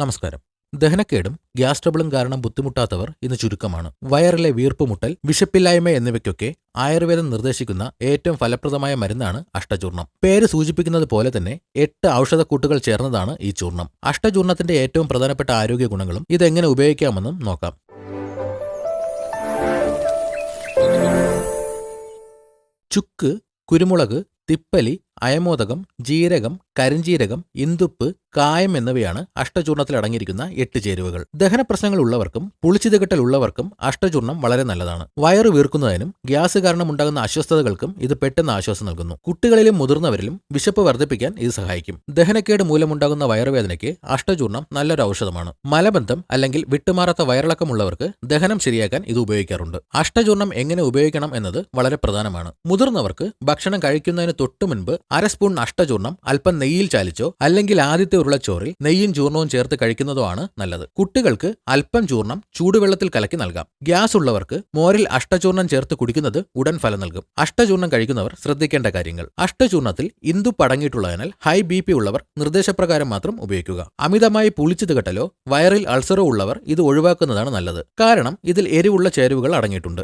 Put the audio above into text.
നമസ്കാരം. ദഹനക്കേടും ഗ്യാസ് ട്രബിളും കാരണം ബുദ്ധിമുട്ടാത്തവർ ഇന്ന് ചുരുക്കമാണ്. വയറിലെ വീർപ്പുമുട്ടൽ വിശപ്പില്ലായ്മ എന്നിവയ്ക്കൊക്കെ ആയുർവേദം നിർദ്ദേശിക്കുന്ന ഏറ്റവും ഫലപ്രദമായ മരുന്നാണ് അഷ്ടചൂർണം പേര് സൂചിപ്പിക്കുന്നത് പോലെ തന്നെ എട്ട് ഔഷധക്കൂട്ടുകൾ ചേർന്നതാണ് ഈ ചൂർണം അഷ്ടചൂർണത്തിന്റെ ഏറ്റവും പ്രധാനപ്പെട്ട ആരോഗ്യ ഗുണങ്ങളും ഇതെങ്ങനെ ഉപയോഗിക്കാമെന്നും നോക്കാം. ചുക്ക് കുരുമുളക് തിപ്പലി അയമോദകം ജീരകം കരിഞ്ജീരകം ഇന്ദുപ്പ് കായം എന്നിവയാണ് അഷ്ടചൂർണത്തിൽ അടങ്ങിയിരിക്കുന്ന എട്ട് ചേരുവകൾ. ദഹന പ്രശ്നങ്ങൾ ഉള്ളവർക്കും ഉള്ളവർക്കും അഷ്ടചൂർണം വളരെ നല്ലതാണ്. വയറ് വീർക്കുന്നതിനും ഗ്യാസ് കാരണം ഉണ്ടാകുന്ന അസ്വസ്ഥതകൾക്കും ഇത് പെട്ടെന്ന് ആശ്വാസം നൽകുന്നു. കുട്ടികളിലും മുതിർന്നവരിലും വിശപ്പ് വർദ്ധിപ്പിക്കാൻ ഇത് സഹായിക്കും. ദഹനക്കേട് മൂലമുണ്ടാകുന്ന വയറുവേദനയ്ക്ക് അഷ്ടചൂർണം നല്ലൊരു ഔഷധമാണ്. മലബന്ധം അല്ലെങ്കിൽ വിട്ടുമാറാത്ത വയറിളക്കമുള്ളവർക്ക് ദഹനം ശരിയാക്കാൻ ഇത് ഉപയോഗിക്കാറുണ്ട്. അഷ്ടചൂർണം എങ്ങനെ ഉപയോഗിക്കണം എന്നത് വളരെ പ്രധാനമാണ്. മുതിർന്നവർക്ക് ഭക്ഷണം കഴിക്കുന്നതിന് തൊട്ടു മുൻപ് അര സ്പൂൺ അഷ്ടചൂർണം അല്പം നെയ്യിൽ ചാലിച്ചോ അല്ലെങ്കിൽ ആദ്യത്തെ ഉരുളച്ചോറിൽ നെയ്യും ചൂർണവും ചേർത്ത് കഴിക്കുന്നതോ ആണ് നല്ലത്. കുട്ടികൾക്ക് അല്പം ചൂർണം ചൂടുവെള്ളത്തിൽ കലക്കി നൽകാം. ഗ്യാസ് ഉള്ളവർക്ക് മോരിൽ അഷ്ടചൂർണം ചേർത്ത് കുടിക്കുന്നത് ഉടൻ ഫലം നൽകും. അഷ്ടചൂർണം കഴിക്കുന്നവർ ശ്രദ്ധിക്കേണ്ട കാര്യങ്ങൾ. അഷ്ടചൂർണത്തിൽ ഇന്ദു പടങ്ങിയിട്ടുള്ളതിനാൽ ഹൈ ബി പി ഉള്ളവർ നിർദ്ദേശപ്രകാരം മാത്രം ഉപയോഗിക്കുക. അമിതമായി പുളിച്ചു തികട്ടലോ വയറിൽ അൾസറോ ഉള്ളവർ ഇത് ഒഴിവാക്കുന്നതാണ് നല്ലത്. കാരണം ഇതിൽ എരിവുള്ള ചേരുവകൾ അടങ്ങിയിട്ടുണ്ട്.